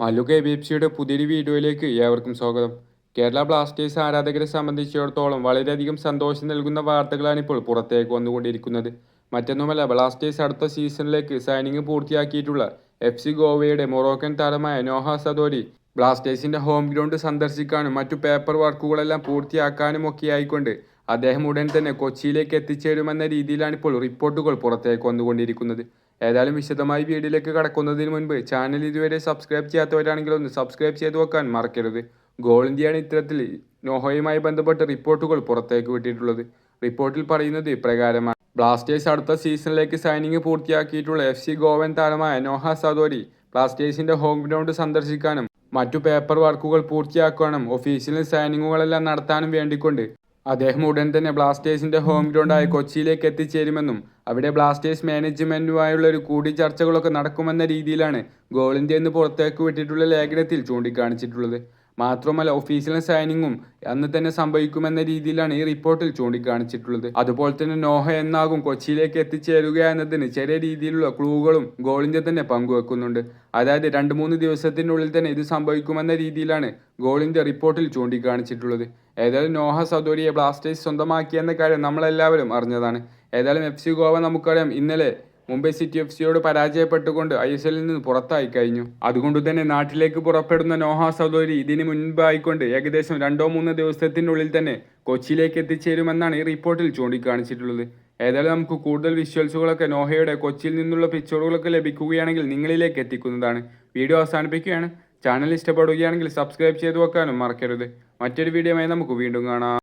Mallu K B F സിയുടെ പുതിയൊരു വീഡിയോയിലേക്ക് ഏവർക്കും സ്വാഗതം. കേരള ബ്ലാസ്റ്റേഴ്സ് ആരാധകരെ സംബന്ധിച്ചിടത്തോളം വളരെയധികം സന്തോഷം നൽകുന്ന വാർത്തകളാണ് ഇപ്പോൾ പുറത്തേക്ക് വന്നുകൊണ്ടിരിക്കുന്നത്. മറ്റൊന്നുമല്ല ബ്ലാസ്റ്റേഴ്സ് അടുത്ത സീസണിലേക്ക് സൈനിങ് പൂർത്തിയാക്കിയിട്ടുള്ള എഫ് സി ഗോവയുടെ മൊറോക്കൻ താരമായ നോഹ സദോരി ബ്ലാസ്റ്റേഴ്സിന്റെ ഹോം ഗ്രൗണ്ട് സന്ദർശിക്കാനും മറ്റു പേപ്പർ വർക്കുകളെല്ലാം പൂർത്തിയാക്കാനും ഒക്കെ ആയിക്കൊണ്ട് അദ്ദേഹം ഉടൻ തന്നെ കൊച്ചിയിലേക്ക് എത്തിച്ചേരുമെന്ന രീതിയിലാണ് ഇപ്പോൾ റിപ്പോർട്ടുകൾ പുറത്തേക്ക് വന്നുകൊണ്ടിരിക്കുന്നത്. ഏതായാലും വിശദമായി വീഡിയോയിലേക്ക് കടക്കുന്നതിന് മുൻപ് ചാനൽ ഇതുവരെ സബ്സ്ക്രൈബ് ചെയ്യാത്തവരാണെങ്കിൽ ഒന്ന് സബ്സ്ക്രൈബ് ചെയ്ത് വെക്കാൻ മറക്കരുത്. ഗോൾ ഇന്ത്യയാണ് ഇത്തരത്തിൽ നോഹയുമായി ബന്ധപ്പെട്ട റിപ്പോർട്ടുകൾ പുറത്തേക്ക് വിട്ടിട്ടുള്ളത്. റിപ്പോർട്ടിൽ പറയുന്നത് ഇപ്രകാരമാണ്. ബ്ലാസ്റ്റേഴ്സ് അടുത്ത സീസണിലേക്ക് സൈനിങ് പൂർത്തിയാക്കിയിട്ടുള്ള എഫ് സി ഗോവൻ താരമായ നോഹ സദോരി ബ്ലാസ്റ്റേഴ്സിന്റെ ഹോം ഗ്രൗണ്ട് സന്ദർശിക്കാനും മറ്റു പേപ്പർ വർക്കുകൾ പൂർത്തിയാക്കാനും ഒഫീഷ്യൽ സൈനിങ്ങുകളെല്ലാം നടത്താനും വേണ്ടിക്കൊണ്ട് അദ്ദേഹം ഉടൻ തന്നെ ബ്ലാസ്റ്റേഴ്സിന്റെ ഹോം ഗ്രൗണ്ടായ കൊച്ചിയിലേക്ക് എത്തിച്ചേരുമെന്നും അവിടെ ബ്ലാസ്റ്റേഴ്സ് മാനേജ്മെന്റുമായുള്ള ഒരു കൂടിച്ചർച്ചകളൊക്കെ നടക്കുമെന്ന രീതിയിലാണ് ഇന്ത്യ എന്ന് പുറത്തേക്ക് വിട്ടിട്ടുള്ള ലേഖനത്തിൽ ചൂണ്ടിക്കാണിച്ചിട്ടുള്ളത്. മാത്രമല്ല ഒഫീഷ്യൽ സൈനിങ്ങും അന്ന് തന്നെ സംഭവിക്കുമെന്ന രീതിയിലാണ് ഈ റിപ്പോർട്ടിൽ ചൂണ്ടിക്കാണിച്ചിട്ടുള്ളത്. അതുപോലെ തന്നെ നോഹ എന്നാകും കൊച്ചിയിലേക്ക് എത്തിച്ചേരുക എന്നതിന് ചെറിയ രീതിയിലുള്ള ക്ലൂകളും ഗോളിന്റെ തന്നെ പങ്കുവെക്കുന്നുണ്ട്. അതായത് രണ്ട് മൂന്ന് ദിവസത്തിനുള്ളിൽ തന്നെ ഇത് സംഭവിക്കുമെന്ന രീതിയിലാണ് ഗോളിന്റെ റിപ്പോർട്ടിൽ ചൂണ്ടിക്കാണിച്ചിട്ടുള്ളത്. ഏതായാലും നോഹ സദോരിയെ ബ്ലാസ്റ്റേഴ്സ് സ്വന്തമാക്കിയെന്ന കാര്യം നമ്മളെല്ലാവരും അറിഞ്ഞതാണ്. ഏതായാലും എഫ് സി ഗോവ നമുക്കറിയാം ഇന്നലെ മുംബൈ സിറ്റി എഫ് സിയോട് പരാജയപ്പെട്ടുകൊണ്ട് ഐ എസ് എല്ലിൽ നിന്ന് പുറത്തായി കഴിഞ്ഞു. അതുകൊണ്ട് തന്നെ നാട്ടിലേക്ക് പുറപ്പെടുന്ന നോഹ സദോരി ഇതിന് മുൻപായിക്കൊണ്ട് ഏകദേശം രണ്ടോ മൂന്നോ ദിവസത്തിനുള്ളിൽ തന്നെ കൊച്ചിയിലേക്ക് എത്തിച്ചേരുമെന്നാണ് ഈ റിപ്പോർട്ടിൽ ചൂണ്ടിക്കാണിച്ചിട്ടുള്ളത്. ഏതായാലും നമുക്ക് കൂടുതൽ വിഷ്വൽസുകളൊക്കെ നോഹയുടെ കൊച്ചിയിൽ നിന്നുള്ള പിക്ചറുകളൊക്കെ ലഭിക്കുകയാണെങ്കിൽ നിങ്ങളിലേക്ക് എത്തിക്കുന്നതാണ്. വീഡിയോ അവസാനിപ്പിക്കുകയാണ്. ചാനൽ ഇഷ്ടപ്പെടുകയാണെങ്കിൽ സബ്സ്ക്രൈബ് ചെയ്തു വെക്കാനും മറക്കരുത്. മറ്റൊരു വീഡിയോയുമായി നമുക്ക് വീണ്ടും കാണാം.